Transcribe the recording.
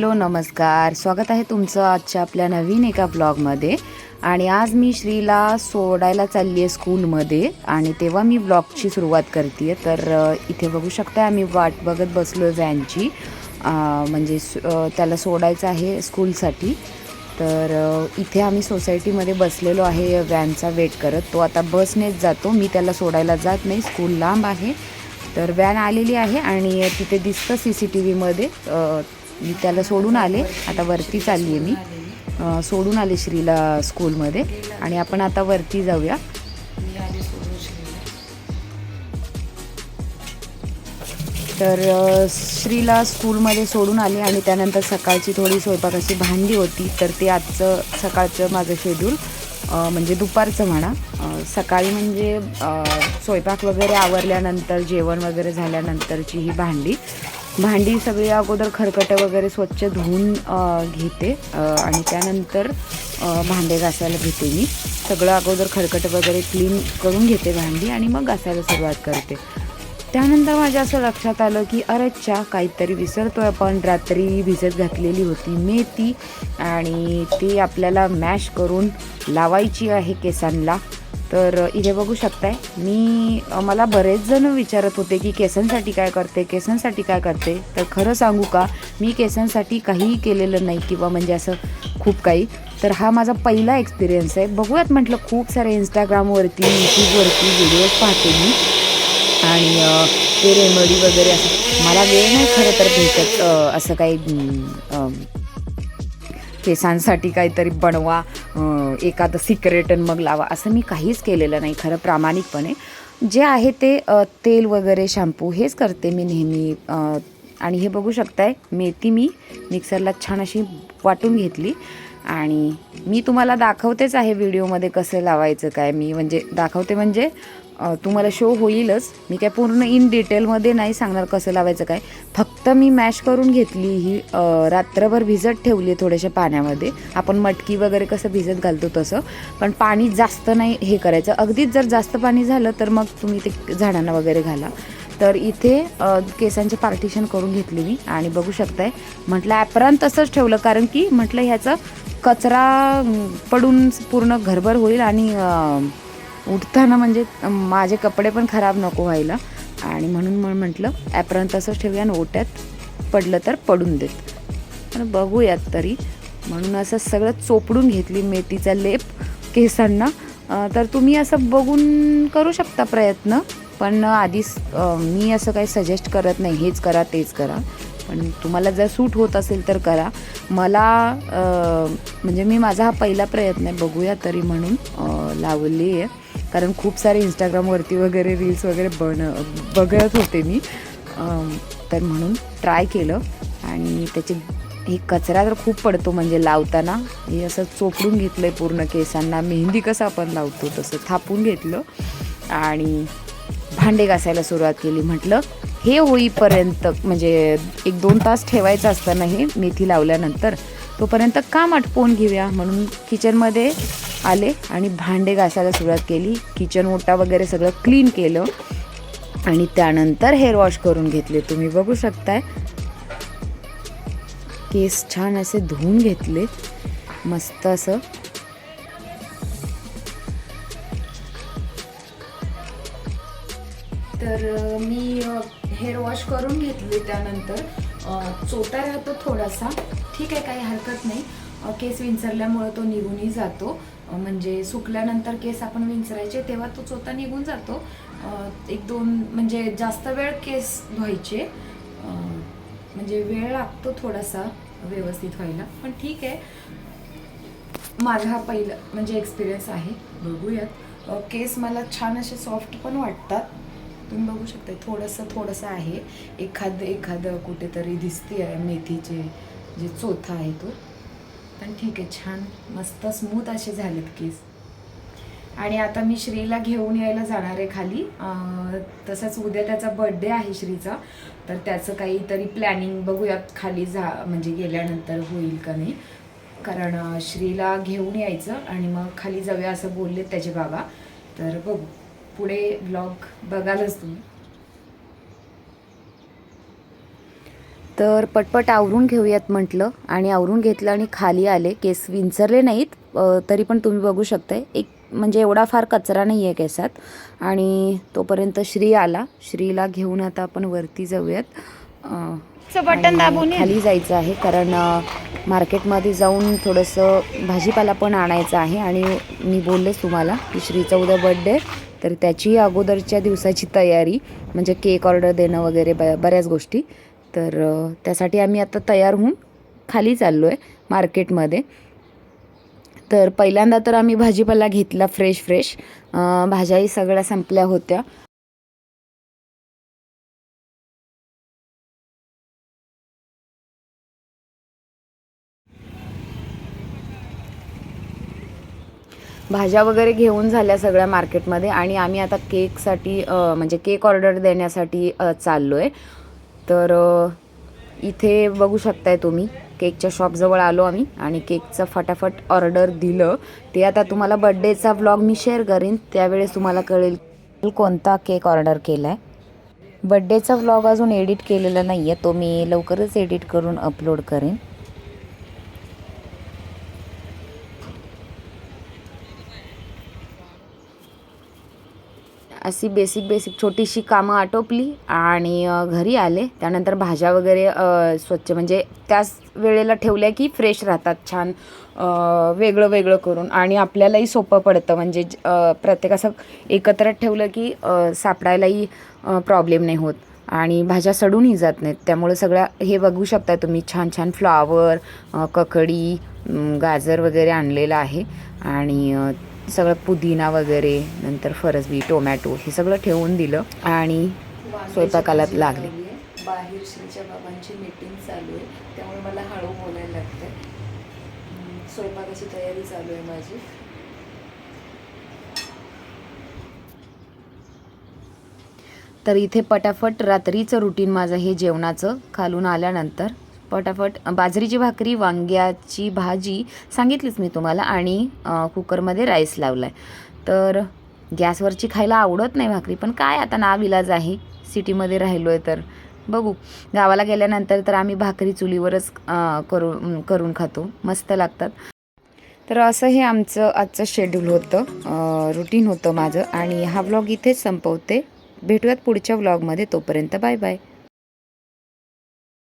Hello नमस्कार. स्वागत आहे तुमचं आजच्या आपल्या नवीन एका ब्लॉगमध्ये. आणि आज मी श्रीला सोडायला चालली आहे स्कूलमध्ये आणि तेव्हा मी ब्लॉगची सुरुवात करते तर इथे बघू शकता आम्ही वाट बघत बसलो आहे व्हॅनची म्हणजे त्याला सोडायचं आहे स्कूलसाठी. तर इथे आम्ही सोसायटीमध्ये बसलेलो आहे व्हॅनचा वेट करत. तो आता बसनेच जातो. मी त्याला सोडायला जात नाही. स्कूल लांब आहे. तर व्हॅन आलेली आहे आणि तिथे दिसतं सी सी टी व्हीमध्ये मी त्याला सोडून आले. आता वरती चालली आहे मी. सोडून आले श्रीला स्कूलमध्ये. आणि आपण आता वरती जाऊया. तर श्रीला स्कूलमध्ये सोडून आले आणि त्यानंतर सकाळची थोडी स्वयंपाकाची भांडी होती. तर ते आजचं सकाळचं माझं शेड्यूल म्हणजे दुपारचं म्हणा. सकाळी म्हणजे स्वयंपाक वगैरे आवरल्यानंतर जेवण वगैरे झाल्यानंतरची ही भांडी. भांडी सगळी अगोदर खरकटं वगैरे स्वच्छ धुवून घेते. आणि त्यानंतर भांडे घासायला घेते मी. सगळं अगोदर खरकटं वगैरे क्लीन करून घेते भांडी आणि मग घासायला सुरुवात करते. त्यानंतर माझ्या असं लक्षात आलं की अरेच्छा काहीतरी विसरतोय आपण. रात्री भिजत घातलेली होती मेथी आणि ती आपल्याला मॅश करून लावायची आहे केसांना तर इथे बघू शकताय. मी मला बरेच जण विचारत होते की केसांसाठी काय करते केसांसाठी काय करते. तर खरं सांगू का मी केसांसाठी काहीही केलेलं नाही किंवा म्हणजे असं खूप काही. तर हा माझा पहिला एक्सपिरियन्स आहे. बघूयात म्हटलं खूप सारे इंस्टाग्रामवरती यूट्यूबवरती व्हिडिओज पाहते मी. आणि ते रेमेडी वगैरे असं मला वेळ नाही खरं तर भेटत असं काही केसांसाठी काहीतरी बनवा एखादं सिक्रेट मग लावा. असं मी काहीच केलेलं नाही खरं प्रामाणिकपणे. जे आहे ते तेल वगैरे शॅम्पू हेच करते मी नेहमी. आणि हे बघू शकताय मेथी मी मिक्सरला छान अशी वाटून घेतली. आणि मी तुम्हाला दाखवतेच आहे व्हिडिओमध्ये कसं लावायचं काय. मी म्हणजे दाखवते म्हणजे तुम्हाला शो होईलच. मी काय पूर्ण इन डिटेलमध्ये नाही सांगणार कसं लावायचं काय. फक्त मी मॅश करून घेतली ही रात्रभर भिजत ठेवली आहे थोड्याशा पाण्यामध्ये. आपण मटकी वगैरे कसं भिजत घालतो तसं. पण पाणी जास्त नाही हे करायचं. अगदीच जर जास्त पाणी झालं तर मग तुम्ही ते झाडांना वगैरे घाला. तर इथे केसांचे पार्टिशन करून घेतली मी. आणि बघू शकताय म्हटलं ॲपरान तसंच ठेवलं. कारण की म्हटलं ह्याचं कचरा पडून पूर्ण घरभर होईल आणि उठताना म्हणजे माझे कपडे पण खराब नको व्हायला. आणि म्हणून मग म्हटलं ॲप्रन तसंच ठेवूया आणि ओट्यात पडलं तर पडून देत. पण बघूयात तरी. म्हणून असं सगळं चोपडून घेतली मेथीचा लेप केसांना. तर तुम्ही असं बघून करू शकता प्रयत्न. पण आधीच मी असं काही सजेस्ट करत नाही हेच करा तेच करा. पण तुम्हाला जर सूट होत असेल तर करा. मला म्हणजे मी माझा हा पहिला प्रयत्न आहे. बघूया तरी म्हणून लावली आहे. कारण खूप सारे इंस्टाग्रामवरती वगैरे रील्स वगैरे बन बघत होते मी. तर म्हणून ट्राय केलं. आणि त्याचे हे कचरा तर खूप पडतो म्हणजे लावताना. हे असं चोपडून घेतलं आहे पूर्ण केसांना. मेहंदी कसं आपण लावतो तसं थापून घेतलं. आणि भांडे घासायला सुरुवात केली. म्हटलं हे होईपर्यंत म्हणजे एक दोन तास ठेवायचं असताना हे मेथी लावल्यानंतर तोपर्यंत काम आटपवून घेऊया. म्हणून किचनमध्ये आले आणि भांडे घासायला सुरुवात केली. किचन ओटा वगैरे सगळं क्लीन केलं. आणि त्यानंतर हेअर वॉश करून घेतले. तुम्ही बघू शकताय. केस छान असे धुवून घेतले. मस्त असं. तर मी हेअर वॉश करून घेतले त्यानंतर. चोटा राहतो थोडासा. ठीक आहे काही हरकत नाही. केस विंचरल्यामुळं तो निघूनही जातो. म्हणजे सुकल्यानंतर केस आपण विंचरायचे तेव्हा तो चोथा निघून जातो. एक दोन म्हणजे जास्त वेळ केस धुवायचे. म्हणजे वेळ लागतो थोडासा व्यवस्थित व्हायला पण ठीक आहे. माझा हा पहिला म्हणजे एक्सपिरियन्स आहे. बघूयात. केस मला छान असे सॉफ्ट पण वाटतात. तुम्ही बघू शकता थोडंसं थोडंसं आहे. एखादं एखादं कुठेतरी दिसते आहे मेथीचे जे चोथा आहे तो. पण ठीक आहे छान. मस्त स्मूथ असे झालेत केस. आणि आता मी श्रीला घेऊन यायला जाणार आहे खाली. तसंच उद्या त्याचा बड्डे आहे श्रीचा. तर त्याचं काहीतरी प्लॅनिंग बघूयात खाली जा म्हणजे गेल्यानंतर होईल का नाही. कारण श्रीला घेऊन यायचं आणि मग खाली जाऊया असं बोलले त्याचे बाबा. तर बघू. पुढे ब्लॉग बघालच तुम्ही. तर पटपट आवरून घेऊयात म्हटलं. आणि आवरून घेतलं आणि खाली आले. केस विंचरले नाहीत. तरी पण तुम्ही बघू शकताय. एक म्हणजे एवढा फार कचरा नाही आहे केसात. आणि तोपर्यंत श्री आला. श्रीला घेऊन आता आपण वरती जाऊयात. बटन दाबून. खाली जायचं आहे. कारण मार्केटमध्ये जाऊन थोडंसं भाजीपाला पण आणायचं आहे. आणि मी बोललेच तुम्हाला की श्रीचा उद्या बड्डे तर त्याची अगोदरच्या दिवसाची तयारी. म्हणजे केक ऑर्डर देणं वगैरे ब बऱ्याच गोष्टी. तर त्यासाठी आम्ही आता तयार होऊन खाली चाललो आहे मार्केटमध्ये. तर पहिल्यांदा तर आम्ही भाजीपाला घेतला फ्रेश फ्रेश भाज्याही सगळ्या संपल्या होत्या. भाज्या वगैरे घेऊन झाल्या सगळ्या मार्केटमध्ये आणि आम्ही आता केकसाठी म्हणजे केक ऑर्डर देण्यासाठी चाललो आहे तर इथे बघू शकताय तुम्ही. केकच्या शॉपजवळ आलो आम्ही आणि केकचं फटाफट ऑर्डर दिलं. ते आता तुम्हाला बड्डेचा व्लॉग मी शेअर करेन. त्यावेळेस तुम्हाला कळेल कोणता केक ऑर्डर केला आहे बड्डेचा व्लॉग अजून एडिट केलेला नाही आहे तो मी लवकरच एडिट करून अपलोड करेन. अशी बेसिक बेसिक छोटीशी कामं आटोपली आणि घरी आले. त्यानंतर भाज्या वगैरे स्वच्छ म्हणजे त्याच वेळेला ठेवल्या की फ्रेश राहतात छान वेगळं वेगळं करून. आणि आपल्यालाही सोपं पडतं. म्हणजे ज- प्रत्येक असं एकत्र ठेवलं की सापडायलाही प्रॉब्लेम नाही होत. आणि भाज्या सडूनही जात नाहीत. त्यामुळे सगळ्या हे बघू शकता तुम्ही छान छान फ्लावर ककडी गाजर वगैरे आणलेलं आहे. आणि सगळं पुदिना वगैरे नंतर फरसबी टोमॅटो हे सगळं ठेवून दिलं आणि स्वयंपाकाला लागले. बाहेर श्रीच्या बाबांची मीटिंग चालू आहे त्यामुळे मला हळू बोलायला लागतं स्वयंपाकाची तयारी चालू आहे माझी. तर इथे पटापट रात्रीचं रुटीन माझं हे जेवणाचं खालून आल्यानंतर पटापट बाजरीची भाकरी वांग्याची भाजी सांगितलीच मी तुम्हाला आणि कुकरमध्ये राईस लावला आहे तर गॅसवरची खायला आवडत नाही भाकरी पण काय आता नाविलाज आहे? सिटीमध्ये राहिलो आहे तर. बघू. गावाला गेल्यानंतर तर आम्ही भाकरी चुलीवरच करू करून खातो. मस्त लागतात. तर असं हे आमचं आजचं शेड्यूल होतं. रुटीन होतं माझं आणि हा व्लॉग इथेच संपवते. भेटूयात पुढच्या व्लॉगमध्ये तोपर्यंत बाय बाय.